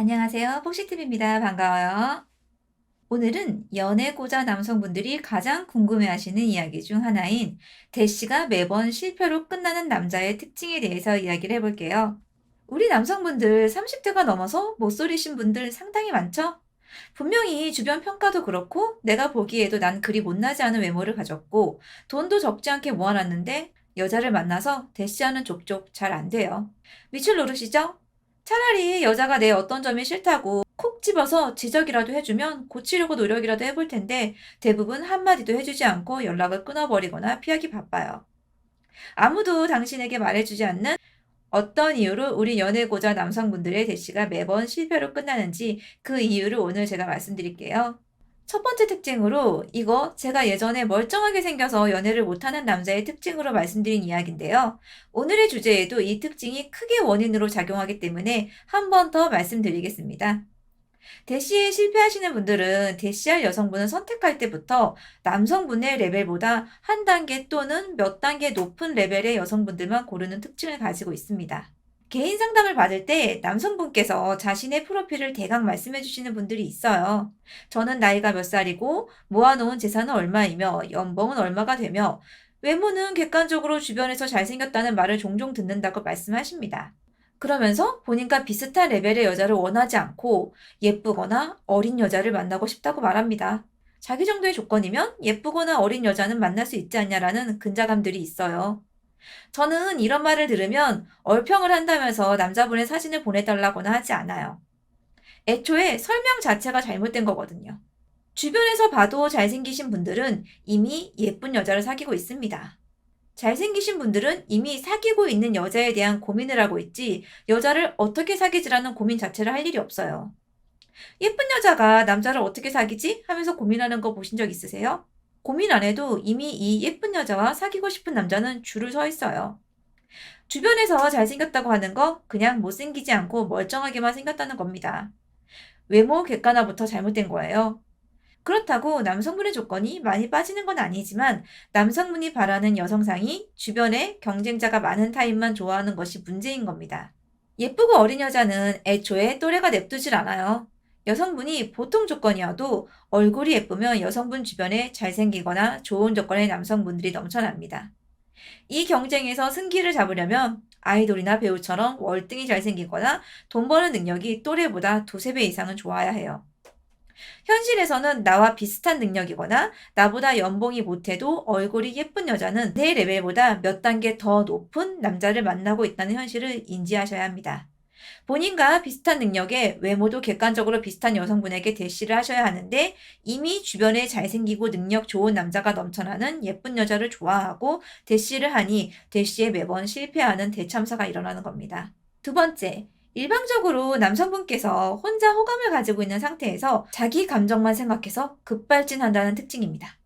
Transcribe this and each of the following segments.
안녕하세요. 폭시TV입니다. 반가워요. 오늘은 연애고자 남성분들이 가장 궁금해하시는 이야기 중 하나인 대시가 매번 실패로 끝나는 남자의 특징에 대해서 이야기를 해볼게요. 우리 남성분들 30대가 넘어서 못 소리신 분들 상당히 많죠? 분명히 주변 평가도 그렇고 내가 보기에도 난 그리 못나지 않은 외모를 가졌고 돈도 적지 않게 모아놨는데 여자를 만나서 대시하는 족족 잘 안 돼요. 밑을 노르시죠? 차라리 여자가 내 어떤 점이 싫다고 콕 집어서 지적이라도 해주면 고치려고 노력이라도 해볼 텐데 대부분 한마디도 해주지 않고 연락을 끊어버리거나 피하기 바빠요. 아무도 당신에게 말해주지 않는 어떤 이유로 우리 연애고자 남성분들의 대시가 매번 실패로 끝나는지 그 이유를 오늘 제가 말씀드릴게요. 첫 번째 특징으로 이거 제가 예전에 멀쩡하게 생겨서 연애를 못하는 남자의 특징으로 말씀드린 이야기인데요. 오늘의 주제에도 이 특징이 크게 원인으로 작용하기 때문에 한 번 더 말씀드리겠습니다. 대시에 실패하시는 분들은 대시할 여성분을 선택할 때부터 남성분의 레벨보다 한 단계 또는 몇 단계 높은 레벨의 여성분들만 고르는 특징을 가지고 있습니다. 개인 상담을 받을 때 남성분께서 자신의 프로필을 대강 말씀해 주시는 분들이 있어요. 저는 나이가 몇 살이고 모아놓은 재산은 얼마이며 연봉은 얼마가 되며 외모는 객관적으로 주변에서 잘생겼다는 말을 종종 듣는다고 말씀하십니다. 그러면서 본인과 비슷한 레벨의 여자를 원하지 않고 예쁘거나 어린 여자를 만나고 싶다고 말합니다. 자기 정도의 조건이면 예쁘거나 어린 여자는 만날 수 있지 않냐라는 근자감들이 있어요. 저는 이런 말을 들으면 얼평을 한다면서 남자분의 사진을 보내달라거나 하지 않아요. 애초에 설명 자체가 잘못된 거거든요. 주변에서 봐도 잘생기신 분들은 이미 예쁜 여자를 사귀고 있습니다. 잘생기신 분들은 이미 사귀고 있는 여자에 대한 고민을 하고 있지 여자를 어떻게 사귀지라는 고민 자체를 할 일이 없어요. 예쁜 여자가 남자를 어떻게 사귀지? 하면서 고민하는 거 보신 적 있으세요? 고민 안 해도 이미 이 예쁜 여자와 사귀고 싶은 남자는 줄을 서 있어요. 주변에서 잘생겼다고 하는 거 그냥 못생기지 않고 멀쩡하게만 생겼다는 겁니다. 외모 객관화부터 잘못된 거예요. 그렇다고 남성분의 조건이 많이 빠지는 건 아니지만 남성분이 바라는 여성상이 주변에 경쟁자가 많은 타입만 좋아하는 것이 문제인 겁니다. 예쁘고 어린 여자는 애초에 또래가 냅두질 않아요. 여성분이 보통 조건이어도 얼굴이 예쁘면 여성분 주변에 잘생기거나 좋은 조건의 남성분들이 넘쳐납니다. 이 경쟁에서 승기를 잡으려면 아이돌이나 배우처럼 월등히 잘생기거나 돈 버는 능력이 또래보다 두세 배 이상은 좋아야 해요. 현실에서는 나와 비슷한 능력이거나 나보다 연봉이 못해도 얼굴이 예쁜 여자는 내 레벨보다 몇 단계 더 높은 남자를 만나고 있다는 현실을 인지하셔야 합니다. 본인과 비슷한 능력에 외모도 객관적으로 비슷한 여성분에게 대시를 하셔야 하는데 이미 주변에 잘생기고 능력 좋은 남자가 넘쳐나는 예쁜 여자를 좋아하고 대시를 하니 대시에 매번 실패하는 대참사가 일어나는 겁니다. 두 번째, 일방적으로 남성분께서 혼자 호감을 가지고 있는 상태에서 자기 감정만 생각해서 급발진한다는 특징입니다.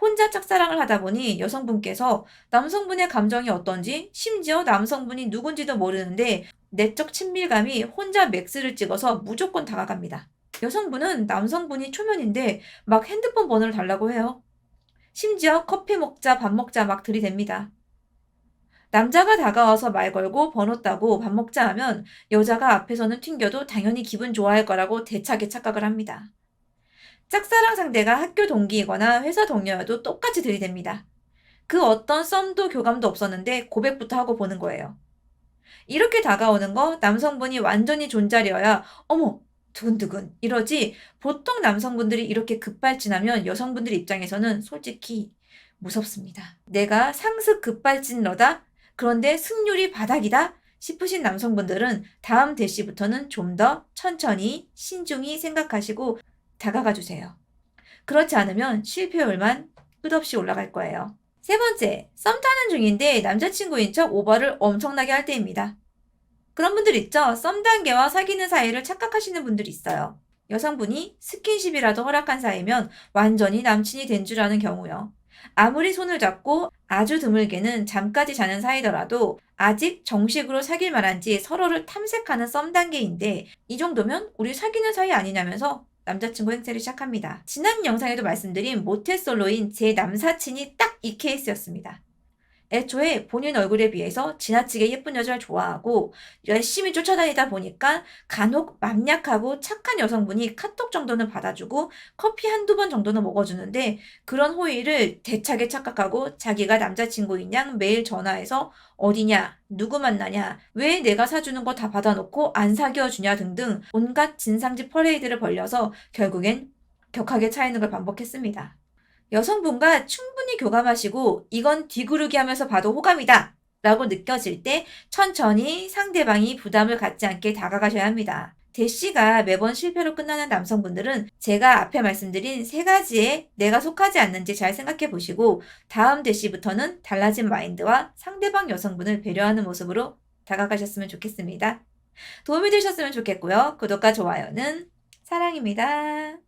혼자 짝사랑을 하다 보니 여성분께서 남성분의 감정이 어떤지 심지어 남성분이 누군지도 모르는데 내적 친밀감이 혼자 맥스를 찍어서 무조건 다가갑니다. 여성분은 남성분이 초면인데 막 핸드폰 번호를 달라고 해요. 심지어 커피 먹자, 밥 먹자 막 들이댑니다. 남자가 다가와서 말 걸고 번호 따고 밥 먹자 하면 여자가 앞에서는 튕겨도 당연히 기분 좋아할 거라고 대차게 착각을 합니다. 짝사랑 상대가 학교 동기이거나 회사 동료여도 똑같이 들이댑니다. 그 어떤 썸도 교감도 없었는데 고백부터 하고 보는 거예요. 이렇게 다가오는 거 남성분이 완전히 존잘이어야 어머 두근두근 이러지 보통 남성분들이 이렇게 급발진하면 여성분들 입장에서는 솔직히 무섭습니다. 내가 상습 급발진러다? 그런데 승률이 바닥이다? 싶으신 남성분들은 다음 대시부터는 좀 더 천천히 신중히 생각하시고 다가가 주세요. 그렇지 않으면 실패율만 끝없이 올라갈 거예요. 세 번째, 썸 타는 중인데 남자친구인 척 오버를 엄청나게 할 때입니다. 그런 분들 있죠? 썸 단계와 사귀는 사이를 착각하시는 분들이 있어요. 여성분이 스킨십이라도 허락한 사이면 완전히 남친이 된 줄 아는 경우요. 아무리 손을 잡고 아주 드물게는 잠까지 자는 사이더라도 아직 정식으로 사귈 만한지 서로를 탐색하는 썸 단계인데 이 정도면 우리 사귀는 사이 아니냐면서 남자친구 행세를 시작합니다. 지난 영상에도 말씀드린 모태솔로인 제 남사친이 딱 이 케이스였습니다. 애초에 본인 얼굴에 비해서 지나치게 예쁜 여자를 좋아하고 열심히 쫓아다니다 보니까 간혹 맘약하고 착한 여성분이 카톡 정도는 받아주고 커피 한두 번 정도는 먹어주는데 그런 호의를 대차게 착각하고 자기가 남자친구인 양 매일 전화해서 어디냐, 누구 만나냐, 왜 내가 사주는 거 다 받아놓고 안 사귀어 주냐 등등 온갖 진상짓 퍼레이드를 벌려서 결국엔 격하게 차이는 걸 반복했습니다. 여성분과 충분히 교감하시고 이건 뒤구르기 하면서 봐도 호감이다 라고 느껴질 때 천천히 상대방이 부담을 갖지 않게 다가가셔야 합니다. 대시가 매번 실패로 끝나는 남성분들은 제가 앞에 말씀드린 세 가지에 내가 속하지 않는지 잘 생각해 보시고 다음 대시부터는 달라진 마인드와 상대방 여성분을 배려하는 모습으로 다가가셨으면 좋겠습니다. 도움이 되셨으면 좋겠고요. 구독과 좋아요는 사랑입니다.